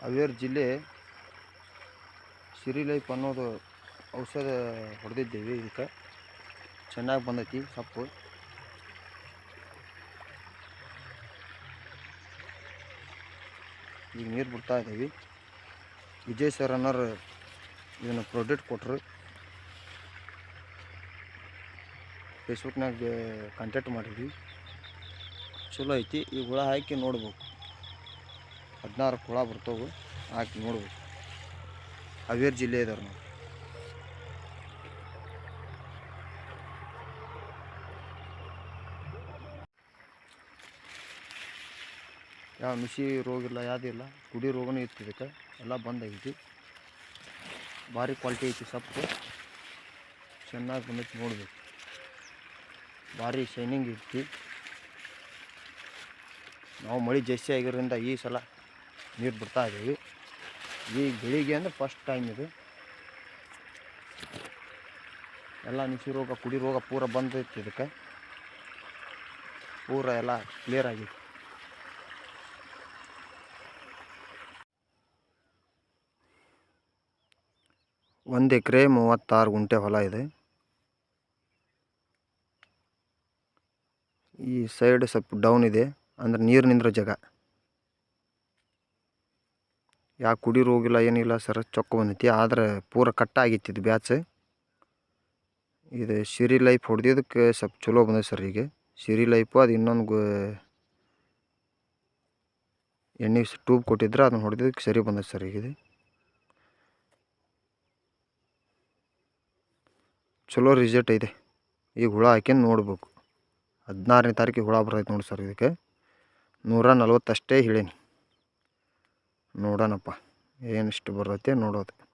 ಹಾವೇರಿ ಜಿಲ್ಲೆ ಸಿರಿಲೈಫ್ ಅನ್ನೋದು ಔಷಧ ಹೊಡೆದಿದ್ದೇವೆ ಇದಕ್ಕೆ. ಚೆನ್ನಾಗಿ ಬಂದೈತಿ ಸೊಪ್ಪು. ಈಗ ನೀರು ಬಿಡ್ತಾ ಇದ್ದೀವಿ. ವಿಜಯ್ ಸರ್ ಅನ್ನೋರು ಇದನ್ನು ಪ್ರಾಡಕ್ಟ್ ಕೊಟ್ಟರು ಫೇಸ್ಬುಕ್ನಾಗ ಕಾಂಟ್ಯಾಕ್ಟ್ ಮಾಡಿದ್ವಿ. ಚಲೋ ಐತಿ. ಈ ಹುಳ ಹಾಕಿ ನೋಡ್ಬೇಕು. ಹದಿನಾರು ಹುಳ ಬರ್ತವೆ. ಹಾಕಿ ನೋಡ್ಬೇಕು. ಹಾವೇರಿ ಜಿಲ್ಲೆ ಇದಾರೆ ನಾವು. ಯಾವ ನುಸಿ ರೋಗ ಇಲ್ಲ ಯಾವುದಿಲ್ಲ ಕುಡಿ ರೋಗನೂ ಇತ್ತು ಇದಕ್ಕೆ. ಎಲ್ಲ ಬಂದಾಗೈತಿ ಭಾರಿ ಕ್ವಾಲಿಟಿ ಐತಿ ಸೊಪ್ಪು. ಚೆನ್ನಾಗಿ ಬಂದೈತಿ ನೋಡ್ಬೇಕು. ಭಾರಿ ಶೈನಿಂಗ್ ಐತಿ. ನಾವು ಮಳೆ ಜಾಸ್ತಿ ಆಗಿರೋದ್ರಿಂದ ಈ ಸಲ ನೀರು ಬಿಡ್ತಾ ಇದ್ದೀವಿ ಈ ಬೆಳಿಗ್ಗೆ ಅಂದ್ರೆ ಫಸ್ಟ್ ಟೈಮ್ ಇದು. ಎಲ್ಲ ನುಸಿ ರೋಗ ಕುಡಿ ರೋಗ ಪೂರ ಬಂದೈತಿ ಇದಕ್ಕೆ. ಪೂರ ಎಲ್ಲ ಕ್ಲಿಯರ್ ಆಗಿತ್ತು ಒಂದು ಎಕರೆ ಮೂವತ್ತಾರು ಗುಂಟೆ ಹೊಲ ಇದೆ. ಈ ಸೈಡ್ ಸ್ವಲ್ಪ ಡೌನ್ ಇದೆ. ಅಂದ್ರೆ ನೀರು ನಿಂದ್ರೋ ಜಾಗ. ಯಾ ಕುಡಿ ಹೋಗಿಲ್ಲ ಏನಿಲ್ಲ ಸರ್, ಚೊಕ್ಕ ಬಂದೈತಿ. ಆದ್ರೆ ಪೂರ ಆಗೈತಿ ಇದು ಬ್ಯಾಚ್. ಇದು ಸಿರಿ ಲೈಫ್ ಹೊಡೆದಿದ್ದಕ್ಕೆ ಸ್ವಲ್ಪ ಚಲೋ ಬಂದೈತೆ ಸರ್ ಈಗ. ಸಿರಿ ಲೈಫು ಅದು ಇನ್ನೊಂದು ಎಣ್ಣೆ ಟ್ಯೂಬ್ ಕೊಟ್ಟಿದ್ರೆ ಅದನ್ನ ಹೊಡೆದಿದ್ದಕ್ಕೆ ಸರಿ ಬಂದೈತೆ ಸರ್ ಈಗ ಇದು. ಚಲೋ ರಿಸಲ್ಟ್ ಇದೆ ಈಗ ಹುಳ ಹಾಕ್ಯಂಡು ನೋಡ್ಬೇಕು. ಹದಿನಾರನೇ ತಾರೀಕಿಗೆ ಹುಳ ಬರ್ತೈತೆ ನೋಡಿ ಸರ್ ಇದಕ್ಕೆ. ನೂರ ನಲ್ವತ್ತಷ್ಟೇ ಹೇಳೀನಿ. ನೋಡೋಣಪ್ಪ. ಏನಿಷ್ಟು ಬರುತ್ತೆ ನೋಡೋದು.